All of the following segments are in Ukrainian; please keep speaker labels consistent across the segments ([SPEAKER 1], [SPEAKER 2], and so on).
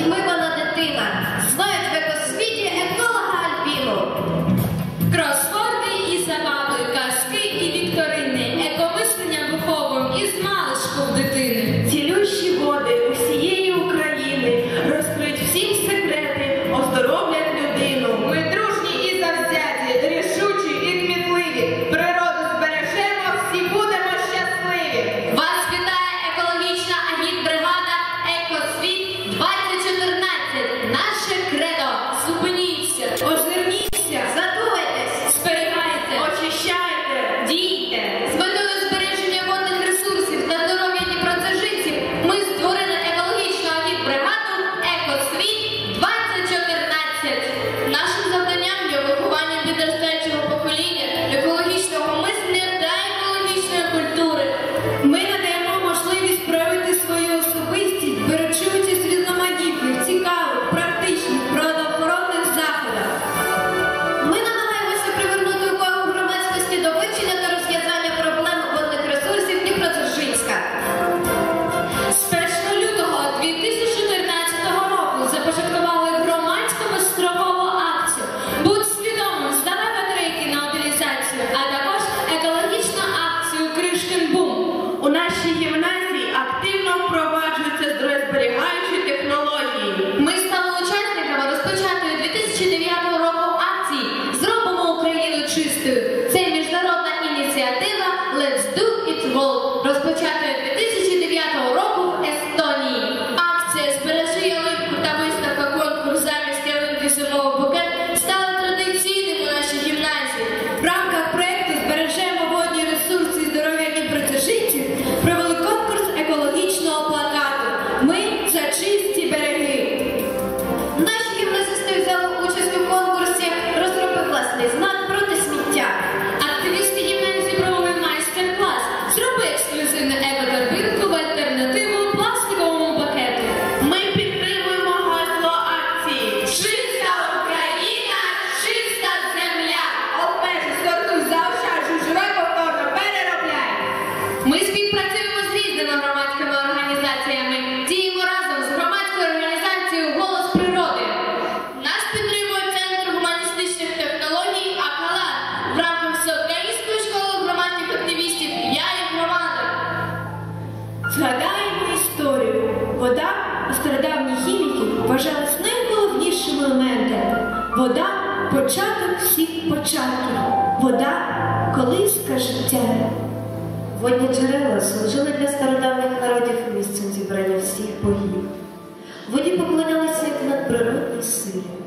[SPEAKER 1] Muy Вода у стародавніх хіміків вважалась найголовнішим елементом. Вода початок всіх початків. Вода колиска життя.
[SPEAKER 2] Водні джерела служили для стародавніх народів місцем зібрання всіх богів. Воді поклонялися як надприродній силі.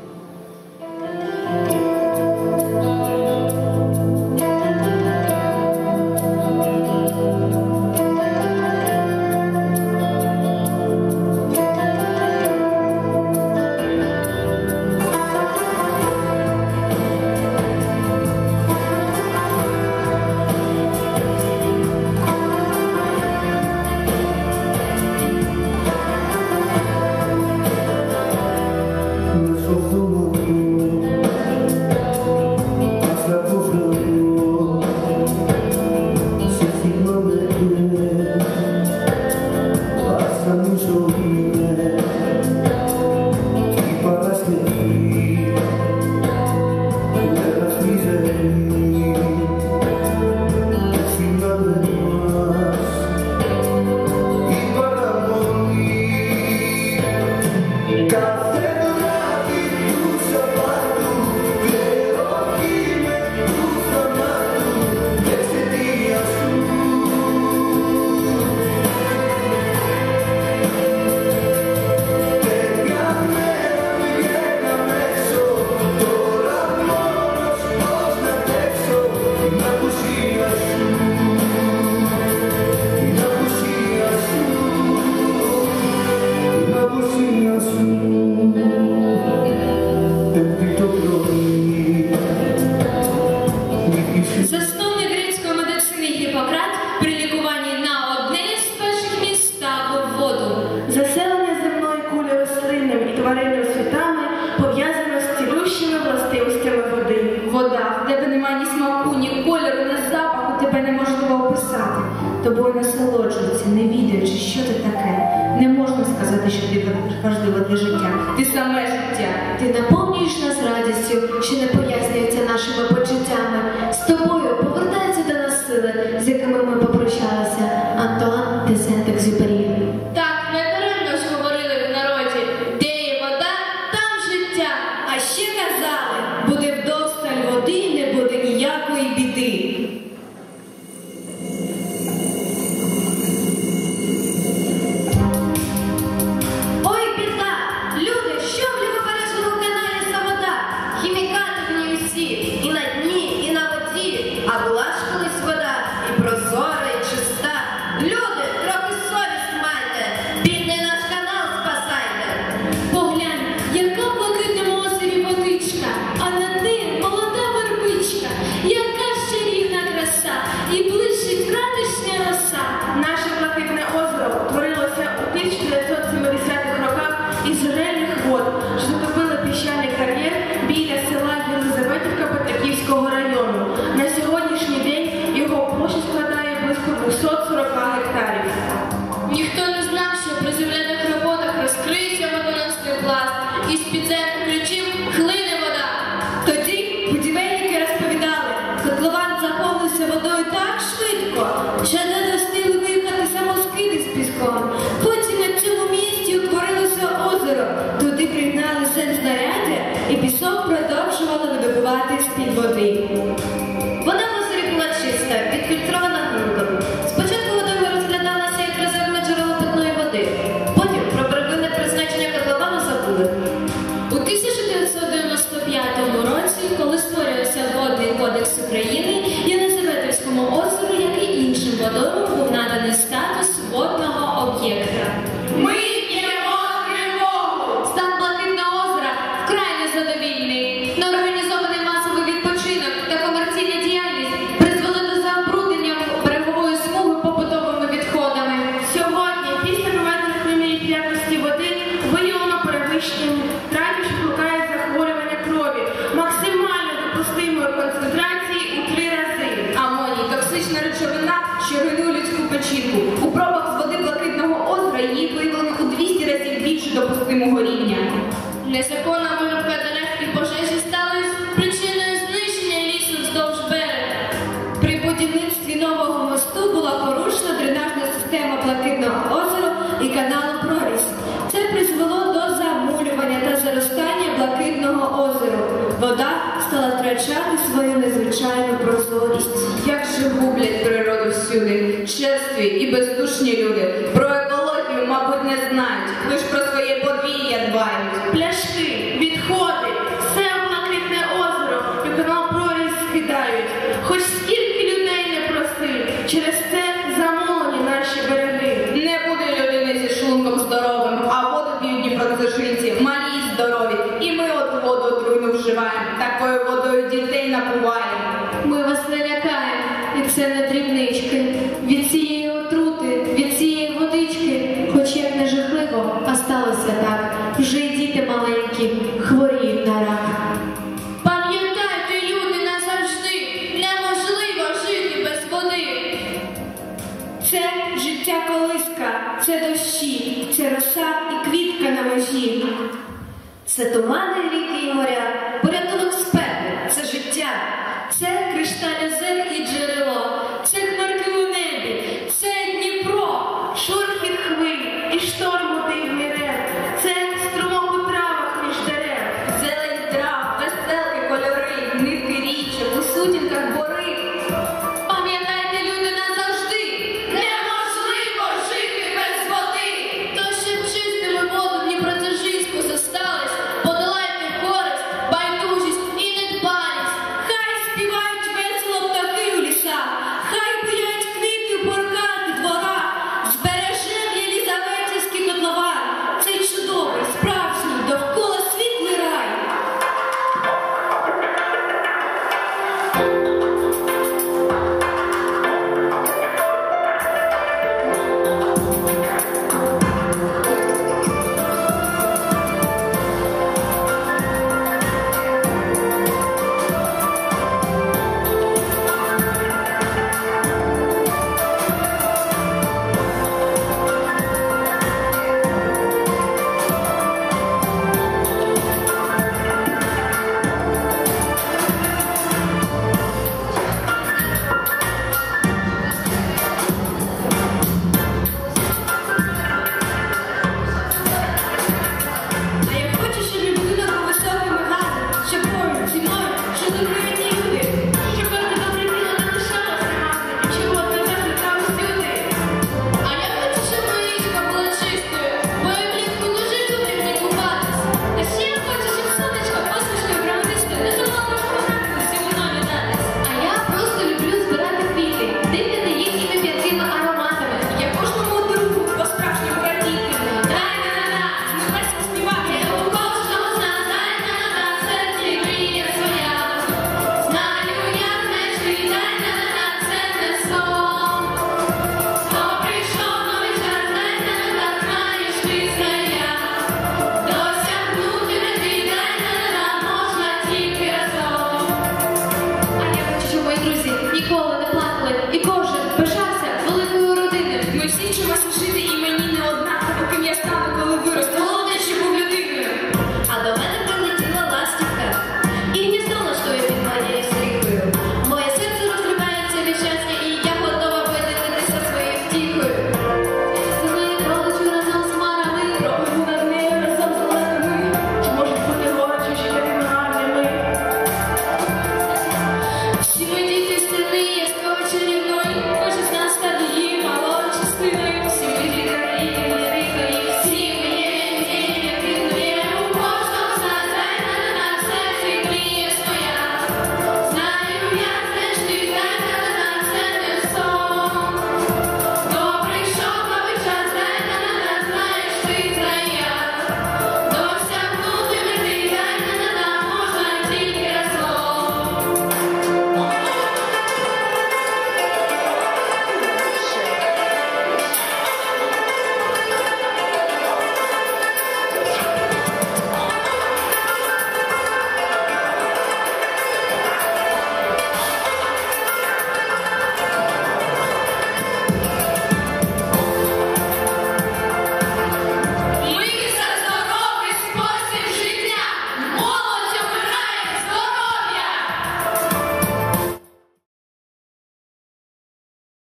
[SPEAKER 1] Можна сказати, що ти важлива для життя. Ти саме життя.
[SPEAKER 2] Ти наповнюєш нас радістю, що не пояснюється нашими почуттями. З тобою повертаються до нас сили, з якими ми попрощалися. Антуан десентек Сент-Екзюпері.
[SPEAKER 1] Водою так швидко, що не достигли виїхати самоскиди з піском. Потім на цьому місці утворилося озеро. Туди пригнали знаряддя, і пісок продовжували видобувати з-під води.
[SPEAKER 2] Вода в озері була чиста, відфільтрована ґрунтом. Спочатку водою розглядалася як резервне джерело питної води. Потім про первинне призначення котловану забули.
[SPEAKER 1] У 1995 році, коли створювався Водний кодекс України, був наданий статус водного об'єкта. Озеро і каналу Проріс. Це призвело до замулювання та заростання блакитного озера. Вода стала втрачати свою незвичайну прозорість.
[SPEAKER 3] Як же гублять природу всюди, черстві і бездушні люди. Про екологію, мабуть, не знають, лиш про своє подвір'я дбають.
[SPEAKER 4] Пляшки, відходи, все в блакитне озеро, і канал проріз скидають. Хоч скільки людей не проси, через
[SPEAKER 1] дощі, роса і квітка на межі.
[SPEAKER 2] Це тумани, ріки і моря, порятунок спеки,